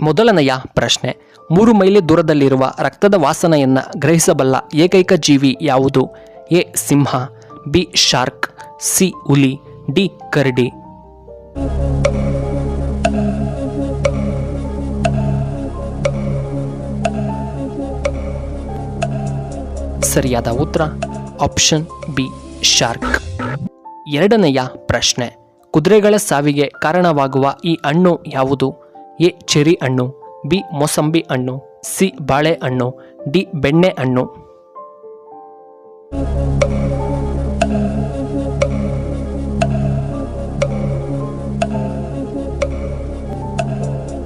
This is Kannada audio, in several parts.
ಮೊದಲನೆಯ ಪ್ರಶ್ನೆ, ಮೂರು ಮೈಲಿ ದೂರದಲ್ಲಿರುವ ರಕ್ತದ ವಾಸನೆಯನ್ನು ಗ್ರಹಿಸಬಲ್ಲ ಏಕೈಕ ಜೀವಿ ಯಾವುದು? ಎ, ಸಿಂಹ, ಬಿ, ಶಾರ್ಕ್, ಸಿ, ಹುಲಿ, ಡಿ, ಕರಡಿ. ಸರಿಯಾದ ಉತ್ತರ, ಆಪ್ಷನ್ ಬಿ, ಶಾರ್ಕ್. ಎರಡನೆಯ ಪ್ರಶ್ನೆ, ಕುದುರೆಗಳ ಸಾವಿಗೆ ಕಾರಣವಾಗುವ ಈ ಹಣ್ಣು ಯಾವುದು? ಎ ಚೆರಿ ಹಣ್ಣು, ಬಿ ಮೊಸಂಬಿ ಹಣ್ಣು, ಸಿ ಬಾಳೆಹಣ್ಣು ಡಿ ಬೆಣ್ಣೆ ಹಣ್ಣು.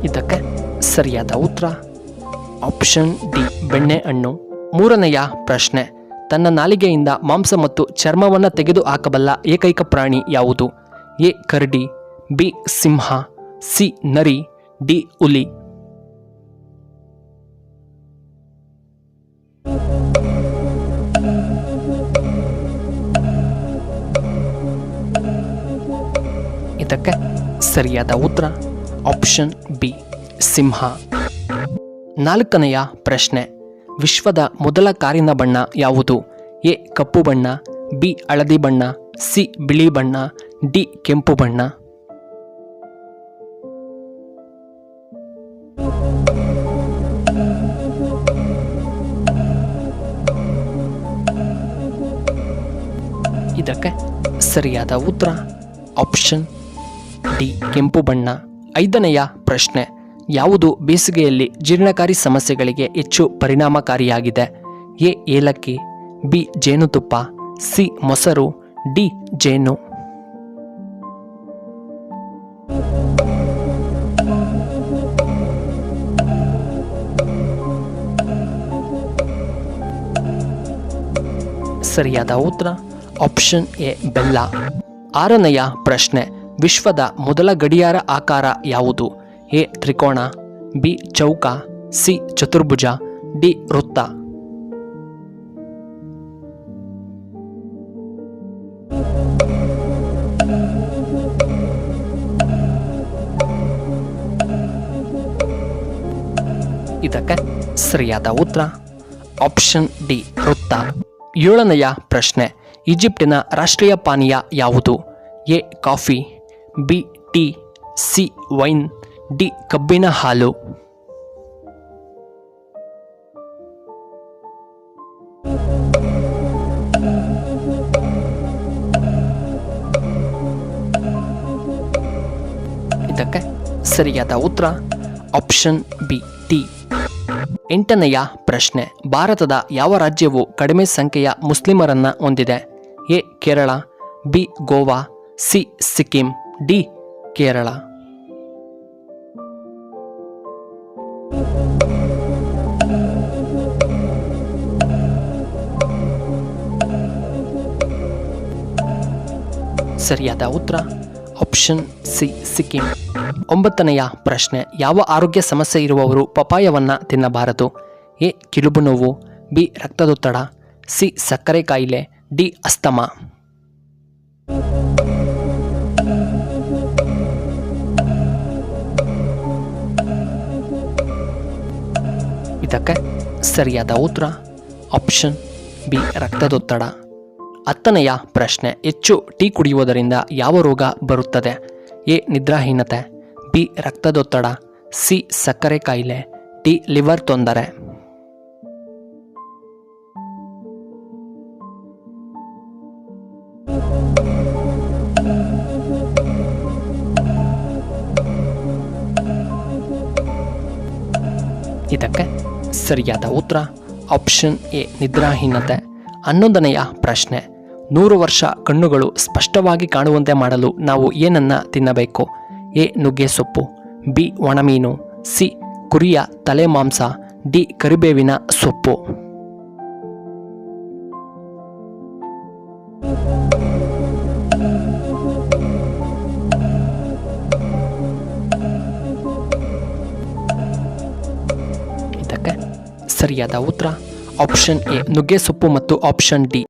ಇದಕ್ಕೆ ಸರಿಯಾದ ಉತ್ತರ, ಆಪ್ಷನ್ ಡಿ ಬೆಣ್ಣೆ ಹಣ್ಣು. ಮೂರನೆಯ ಪ್ರಶ್ನೆ, ತನ್ನ ನಾಲಿಗೆಯಿಂದ ಮಾಂಸ ಮತ್ತು ಚರ್ಮವನ್ನು ತೆಗೆದು ಹಾಕಬಲ್ಲ ಏಕೈಕ ಪ್ರಾಣಿ ಯಾವುದು? ಎ ಕರಡಿ, ಬಿ ಸಿಂಹ, ಸಿ ನರಿ ಡಿ ಉಲಿ ಇದಕ್ಕೆ ಸರಿಯಾದ ಉತ್ತರ ಆಪ್ಷನ್ ಬಿ, ಸಿಂಹ. ನಾಲ್ಕನೆಯ ಪ್ರಶ್ನೆ, ವಿಶ್ವದ ಮೊದಲ ಕಾರಿನ ಬಣ್ಣ ಯಾವುದು? ಎ, ಕಪ್ಪು ಬಣ್ಣ, ಬಿ, ಹಳದಿ ಬಣ್ಣ, ಸಿ, ಬಿಳಿ ಬಣ್ಣ, ಡಿ, ಕೆಂಪು ಬಣ್ಣ. ಇದಕ್ಕೆ ಸರಿಯಾದ ಉತ್ತರ ಆಪ್ಷನ್ ಡಿ ಕೆಂಪು ಬಣ್ಣ. ಐದನೆಯ ಪ್ರಶ್ನೆ, ಯಾವುದು ಬೇಸಿಗೆಯಲ್ಲಿ ಜೀರ್ಣಕಾರಿ ಸಮಸ್ಯೆಗಳಿಗೆ ಹೆಚ್ಚು ಪರಿಣಾಮಕಾರಿಯಾಗಿದೆ? ಎ, ಏಲಕ್ಕಿ, ಬಿ, ಜೇನುತುಪ್ಪ, ಸಿ, ಮೊಸರು, ಡಿ, ಜೇನು. ಸರಿಯಾದ ಉತ್ತರ ಆಪ್ಷನ್ ಎ, ಬೆಲ್ಲ. ಆರನೆಯ ಪ್ರಶ್ನೆ, ವಿಶ್ವದ ಮೊದಲ ಗಡಿಯಾರ ಆಕಾರ ಯಾವುದು? ಎ ತ್ರಿಕೋಣ ಬಿ, ಚೌಕ, ಸಿ, ಚತುರ್ಭುಜ, ಡಿ, ವೃತ್ತ. ಇದಕ್ಕೆ ಸರಿಯಾದ ಉತ್ತರ, ಆಪ್ಷನ್ ಡಿ, ವೃತ್ತ. ಏಳನೆಯ ಪ್ರಶ್ನೆ ಈಜಿಪ್ಟಿನ ರಾಷ್ಟ್ರೀಯ ಪಾನೀಯ ಯಾವುದು? A, coffee, B, tea, C, wine, D, ಕಬ್ಬಿನ ಹಾಲು. ಇದಕ್ಕೆ ಸರಿಯಾದ ಉತ್ತರ, ಆಪ್ಷನ್ ಬಿ ಟಿ ಎಂಟನೆಯ ಪ್ರಶ್ನೆ, ಭಾರತದ ಯಾವ ರಾಜ್ಯವು ಕಡಿಮೆ ಸಂಖ್ಯೆಯ ಮುಸ್ಲಿಮರನ್ನ ಹೊಂದಿದೆ? A Kerala, B Goa, C Sikkim, D Kerala. ಸರಿಯಾದ ಉತ್ತರ, ಆಪ್ಷನ್ ಸಿ ಸಿಕ್ಕಿಂ. ಒಂಬತ್ತನೆಯ ಪ್ರಶ್ನೆ, ಯಾವ ಆರೋಗ್ಯ ಸಮಸ್ಯೆ ಇರುವವರು ಪಪಾಯವನ್ನು ತಿನ್ನಬಾರದು? ಎ ಕಿಲುಬು ನೋವು, ಬಿ ರಕ್ತದೊತ್ತಡ, ಸಿ ಸಕ್ಕರೆ ಕಾಯಿಲೆ ಡಿ ಅಸ್ತಮ. ಇದಕ್ಕೆ ಸರಿಯಾದ ಉತ್ತರ ಆಪ್ಷನ್ ಬಿ, ರಕ್ತದೊತ್ತಡ. ಹತ್ತನೆಯ ಪ್ರಶ್ನೆ, ಹೆಚ್ಚು ಟೀ ಕುಡಿಯುವುದರಿಂದ ಯಾವ ರೋಗ ಬರುತ್ತದೆ? ಎ, ನಿದ್ರಾಹೀನತೆ, ಬಿ, ರಕ್ತದೊತ್ತಡ, ಸಿ, ಸಕ್ಕರೆ ಕಾಯಿಲೆ, ಡಿ, ಲಿವರ್ ತೊಂದರೆ. ಇದಕ್ಕೆ ಸರಿಯಾದ ಉತ್ತರ ಆಪ್ಷನ್ ಎ, ನಿದ್ರಾಹೀನತೆ. ಹನ್ನೊಂದನೆಯ ಪ್ರಶ್ನೆ, ನೂರು ವರ್ಷ ಕಣ್ಣುಗಳು ಸ್ಪಷ್ಟವಾಗಿ ಕಾಣುವಂತೆ ಮಾಡಲು ನಾವು ಏನನ್ನ ತಿನ್ನಬೇಕು? ಎ, ನುಗ್ಗೆ ಸೊಪ್ಪು, ಬಿ ಒಣಮೀನು ಸಿ, ಕುರಿಯ ತಲೆ ಮಾಂಸ, ಡಿ, ಕರಿಬೇವಿನ ಸೊಪ್ಪು. ಸರಿಯಾದ ಉತ್ತರ ಆಪ್ಷನ್ ಎ ನುಗ್ಗೆ ಸೊಪ್ಪು ಮತ್ತು ಆಪ್ಷನ್ ಡಿ